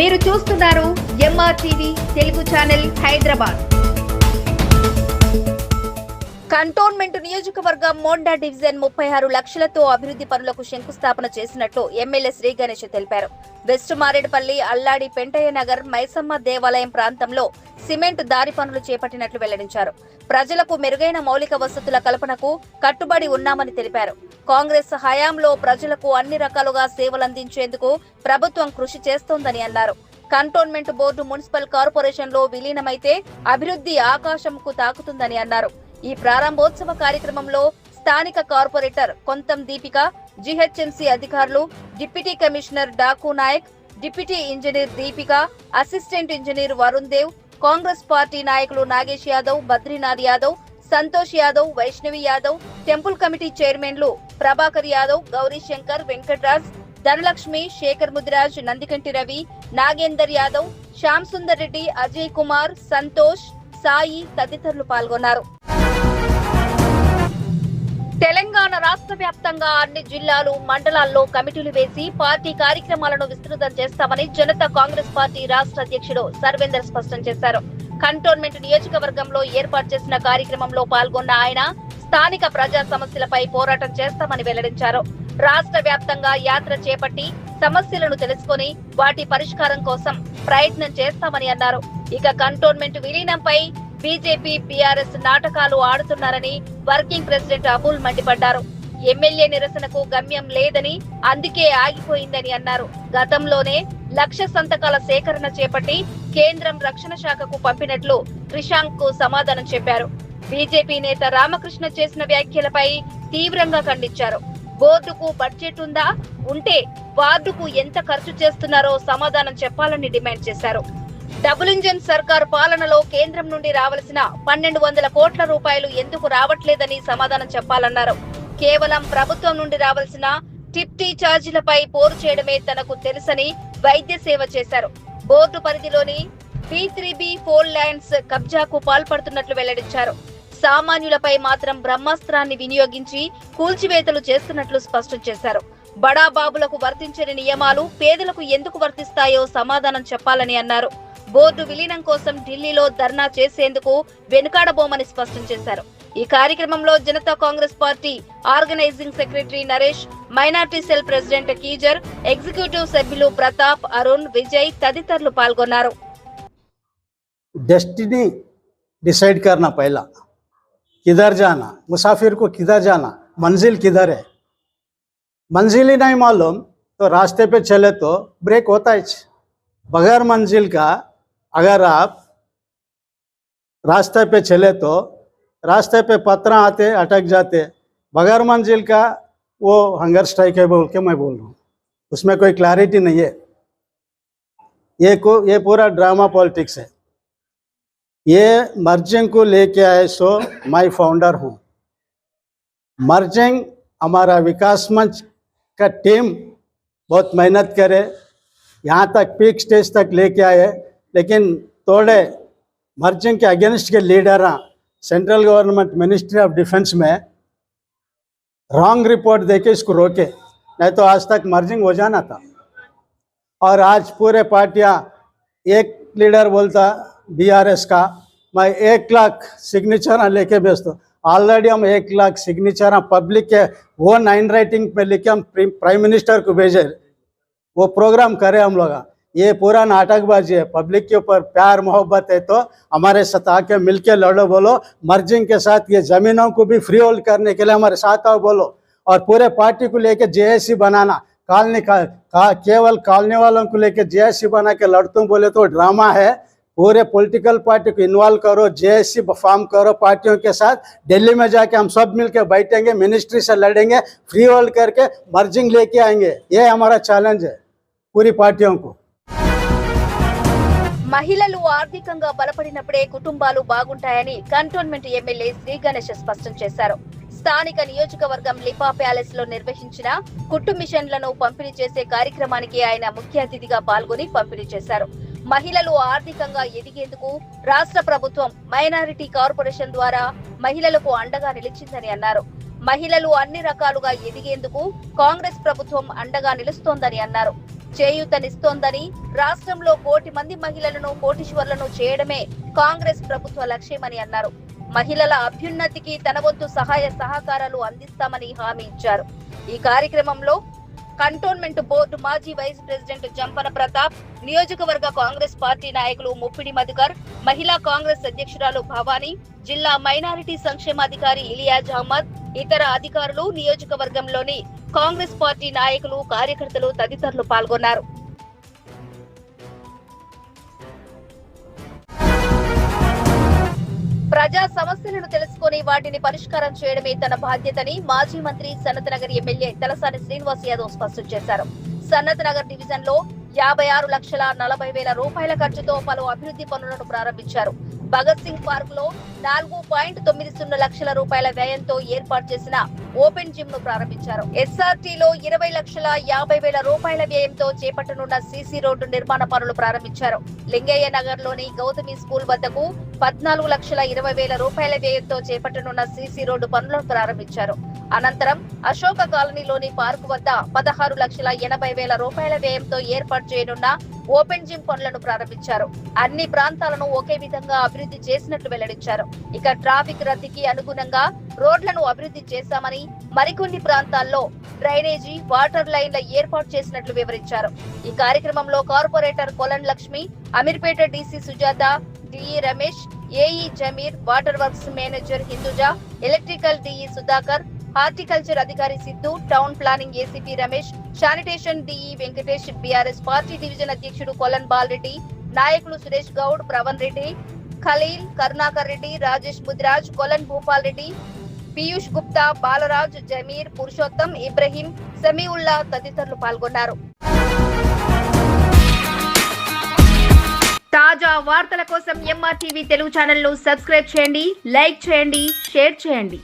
మీరు చూస్తున్నారు MR TV Telugu channel Hyderabad. Cantonment నియోజకవర్గం మోండా డివిజన్ ముప్పై ఆరు లక్షలతో అభివృద్ధి పనులకు శంకుస్థాపన చేసినట్లు ఎమ్మెల్యే శ్రీ గణేష్ తెలిపారు. వెస్ట్ మారేడుపల్లి అల్లాడి పెంటయ్య నగర్ మైసమ్మ దేవాలయం ప్రాంతంలో సిమెంట్ దారి పనులు చేపట్టినట్లు వెల్లడించారు. ప్రజలకు మెరుగైన మౌలిక వసతుల కల్పనకు కట్టుబడి ఉన్నామని తెలిపారు. కాంగ్రెస్ హయాంలో ప్రజలకు అన్ని రకాలుగా సేవలందించేందుకు ప్రభుత్వం కృషి చేస్తోందని అన్నారు. కంటోన్మెంట్ బోర్డు మున్సిపల్ కార్పొరేషన్లో విలీనమైతే అభివృద్ధి ఆకాశంకు తాకుతుందని అన్నారు. ఈ ప్రారంభోత్సవ కార్యక్రమంలో స్థానిక కార్పొరేటర్ కొంతం దీపిక జిహెచ్ఎంసీ అధికారులు deputy commissioner Daku Nayak deputy engineer Deepika assistant engineer Varun Dev Congress party నాయకులు నాగేష్ యాదవ్ బద్రీనాథ్ యాదవ్ సంతోష్ యాదవ్ వైష్ణవి యాదవ్ టెంపుల్ కమిటీ చైర్మన్లు ప్రభాకర్ యాదవ్ గౌరీ శంకర్ వెంకట్రాజ్ ధనలక్ష్మి శేఖర్ ముదిరాజ్ నందికంటి రవి నాగేందర్ యాదవ్ శ్యామ్ సుందర్ రెడ్డి అజయ్ కుమార్ సంతోష్ సాయి తదితరులు పాల్గొన్నారు. తెలంగాణ రాష్ట్ర వ్యాప్తంగా అన్ని జిల్లాలు మండలాల్లో కమిటీలు వేసి పార్టీ కార్యక్రమాలను విస్తృతం చేస్తామని జనతా కాంగ్రెస్ పార్టీ రాష్ట్ర అధ్యక్షుడు సర్వేందర్ స్పష్టం చేశారు. కంటోన్మెంట్ నియోజకవర్గంలో ఏర్పాటు చేసిన కార్యక్రమంలో పాల్గొన్న ఆయన స్థానిక ప్రజా సమస్యలపై పోరాటం చేస్తామని వెల్లడించారు. రాష్ట్ర వ్యాప్తంగా యాత్ర చేపట్టి సమస్యలను తెలుసుకొని వాటి పరిష్కారం కోసం ప్రయత్నం చేస్తామని అన్నారు. ఇక కంటోన్మెంట్ విలీనంపై బీజేపీ బీఆర్ఎస్ నాటకాలు ఆడుతున్నారని వర్కింగ్ ప్రెసిడెంట్ అబుల్ మండిపడ్డారు. ఎమ్మెల్యే నిరసనకు గమ్యం లేదని అందుకే ఆగిపోయిందని అన్నారు. గతంలోనే లక్ష సంతకాల సేకరణ చేపట్టి కేంద్రం రక్షణ శాఖకు పంపినట్లు క్రిషాంక్కు సమాధానం చెప్పారు. బీజేపీ నేత రామకృష్ణ చేసిన వ్యాఖ్యలపై తీవ్రంగా ఖండించారు. బోర్డుకు బడ్జెట్ ఉందా? ఉంటే వార్డుకు ఎంత ఖర్చు చేస్తున్నారో సమాధానం చెప్పాలని డిమాండ్ చేశారు. డబుల్ ఇంజన్ సర్కార్ పాలనలో కేంద్రం నుండి రావాల్సిన పన్నెండు వందల కోట్ల రూపాయలు ఎందుకు రావట్లేదని సమాధానం చెప్పాలన్నారు. కేవలం ప్రభుత్వం నుండి రావాల్సిన టిప్టీ ఛార్జీలపై పోరు చేయడమే తనకు తెలుసని వైద్య సేవ చేశారు. బోర్డు పరిధిలోని B three B four lands కబ్జాకు పాల్పడుతున్నట్లు వెల్లడించారు. సామాన్యులపై మాత్రం బ్రహ్మాస్త్రాన్ని వినియోగించి కూల్చివేతలు చేస్తున్నట్లు స్పష్టం చేశారు. బడా బాబులకు వర్తించని నియమాలు పేదలకు ఎందుకు వర్తిస్తాయో సమాధానం చెప్పాలని అన్నారు. బోర్డు విలీనం కోసం ఢిల్లీలో ధర్నా చేసేందుకు వెనుకాడబోమని స్పష్టం చేశారు ఈ కార్యక్రమంలో Janata Congress party organising secretary Naresh minority cell president కీజర్ executive సభ్యులు ప్రతాప్ అరుణ్ విజయ్ తదితరులు పాల్గొన్నారు डेस्टिनी डिसाइड करना पहला किधर जाना मुसाफिर को किधर जाना मंजिल किधर है मंजिल ही नहीं मालूम तो रास्ते पे चले तो ब्रेक होता है बगैर मंजिल का अगर आप रास्ते पे चले तो रास्ते पे पत्थर आते, अटक जाते। बगैर मंजिल का वो हंगर स्ट्राइक है बोल के मैं बोल रहा हूँ। उसमें कोई क्लैरिटी नहीं है। ये को, ये पूरा ड्रामा पॉलिटिक्स है। ये मर्जिंग को लेके आए सो मैं फाउंडर हूँ। मर्जिंग हमारा विकास मंच का टीम बहुत मेहनत करे। यहाँ तक पीक स्टेज तक लेके आए। लेकिन थोड़े मर्जिंग के अगेंस्ट के leader central government ministry of defence में, रॉन्ग रिपोर्ट देके इसको रोके, नहीं तो आज तक मर्जिंग हो जाना था। और आज पूरे पार्टियाँ, एक लीडर बोलता बीआरएस का, मैं एक लाख सिग्नेचर लेके हूँ ऑलरेडी हम एक लाख सिग्नेचर पब्लिक के, वो नाइन राइटिंग पे लिखे हम प्राइम मिनिस्टर को भेजे, वो प्रोग्राम करे हम लोग। ये पूरा नाटकबाजी है। पब्लिक के ऊपर प्यार मोहब्बत है तो हमारे साथ आके मिल के लड़ो बोलो। मर्जिंग के साथ ये जमीनों को भी फ्री होल्ड करने के लिए हमारे साथ आओ बोलो। और पूरे पार्टी को लेके जेएसी बनाना। कॉलोनी का, का केवल कॉलोनी वालों को लेके जेएसी बना के लड़तू बोले तो ड्रामा है। पूरे पॉलिटिकल पार्टी को इन्वॉल्व करो जेएससी फॉर्म करो पार्टियों के साथ। दिल्ली में जाके हम सब मिलकर बैठेंगे मिनिस्ट्री से लड़ेंगे फ्री होल्ड करके मर्जिंग लेके आएँगे। ये हमारा चैलेंज है पूरी पार्टियों को। మహిళలు ఆర్థికంగా బలపడినప్పుడే కుటుంబాలు బాగుంటాయని కంటోన్మెంట్ ఎమ్మెల్యే శ్రీ గణేష్ స్పష్టం చేశారు. స్థానిక నియోజకవర్గం లిపా ప్యాలెస్లో నిర్వహించిన కుట్టు మిషన్లను పంపిణీ చేసే కార్యక్రమానికి ఆయన ముఖ్య అతిథిగా పాల్గొని పంపిణీ చేశారు. మహిళలు ఆర్థికంగా ఎదిగేందుకు రాష్ట్ర ప్రభుత్వం మైనారిటీ కార్పొరేషన్ ద్వారా మహిళలకు అండగా నిలిచిందని అన్నారు. మహిళలు అన్ని రకాలుగా ఎదిగేందుకు కాంగ్రెస్ ప్రభుత్వం అండగా నిలుస్తోందని అన్నారు. చేయూతనిస్తోందని రాష్ట్రంలో కోటి మంది మహిళలను కోటీశ్వర్లను చేయడమే కాంగ్రెస్ ప్రభుత్వ లక్ష్యమని అన్నారు. మహిళల అభ్యున్నతికి తన వంతు సహాయ సహకారాలు అందిస్తామని హామీ ఇచ్చారు. ఈ కార్యక్రమంలో కంటోన్మెంట్ బోర్డు మాజీ వైస్ ప్రెసిడెంట్ జంపన ప్రతాప్ నియోజకవర్గ కాంగ్రెస్ పార్టీ నాయకులు ముప్పిడి మధుకర్ మహిళా కాంగ్రెస్ అధ్యక్షురాలు భవానీ జిల్లా మైనారిటీ సంక్షేమాధికారి ఇలియాజ్ అహ్మద్ ఇతర అధికారులు నియోజకవర్గంలోని కాంగ్రెస్ పార్టీ నాయకులు కార్యకర్తలు తదితరులు పాల్గొన్నారు. ప్రజా సమస్యలను తెలుసుకొని వాటిని పరిష్కారం చేయడమే తన బాధ్యతని మాజీ మంత్రి సనత్ ఎమ్మెల్యే తలసాని శ్రీనివాస్ యాదవ్ స్పష్టం చేశారు. సన్నత్ నగర్ డివిజన్లో యాభై ఆరు లక్షల నలభై వేల రూపాయల ఖర్చుతో పలు అభివృద్ధి పనులను ప్రారంభించారు. భగత్ సింగ్ పార్క్లో నాలుగు పాయింట్ తొమ్మిది సున్నా లక్షల రూపాయల వ్యయంతో ఏర్పాటు చేసిన ఓపెన్ జిమ్ను ప్రారంభించారు. ఎస్ఆర్టీ లో ఇరవై లక్షల యాభై వేల రూపాయల వ్యయంతో చేపట్టనున్న సీసీ రోడ్డు నిర్మాణ పనులు ప్రారంభించారు. లింగయ్య నగర్లోని గౌతమి స్కూల్ వద్దకు పద్నాలుగు లక్షల ఇరవై వేల రూపాయల వ్యయంతో చేపట్టనున్న సీసీ రోడ్డు పనులను ప్రారంభించారు. అనంతరం అశోక కాలనీలోని పార్కు వద్ద పదహారు లక్షల ఎనభై వేల రూపాయల వ్యయంతో ఏర్పాటు చేయనున్న ఓపెన్ జిమ్ పనులను ప్రారంభించారు. అన్ని ప్రాంతాలను ఒకే విధంగా అభివృద్ధి చేసినట్లు వెల్లడించారు. ఇక ట్రాఫిక్ రద్దీకి అనుగుణంగా రోడ్లను అభివృద్ధి చేశామని మరికొన్ని ప్రాంతాల్లో డ్రైనేజీ వాటర్ లైన్ల ఏర్పాటు చేసినట్లు వివరించారు. ఈ కార్యక్రమంలో corporator Kolan Lakshmi Ameerpet DC Sujatha DE Ramesh AE Jameer water works manager Hinduja electrical DE Sudhakar horticulture అధికారి Siddhu town planning ACP Ramesh sanitation DE Venkatesh BRS party division అధ్యక్షుడు కొలన్ బాలరెడ్డి నాయకులు సురేష్ గౌడ్ ప్రవణ్ రెడ్డి ఖలీల్ కరుణాకర్ రెడ్డి రాజేష్ ముదిరాజ్ కొలన్ భూపాల్ రెడ్డి పీయూష్ గుప్తా బాలరాజ్ జమీర్ పురుషోత్తం ఇబ్రహీం సమీవుల్లా తదితరులు పాల్గొన్నారు. తాజా వార్తల కోసం ఎంఆర్టీవీ తెలుగు ఛానల్ను సబ్స్క్రైబ్ చేయండి లైక్ చేయండి షేర్ చేయండి.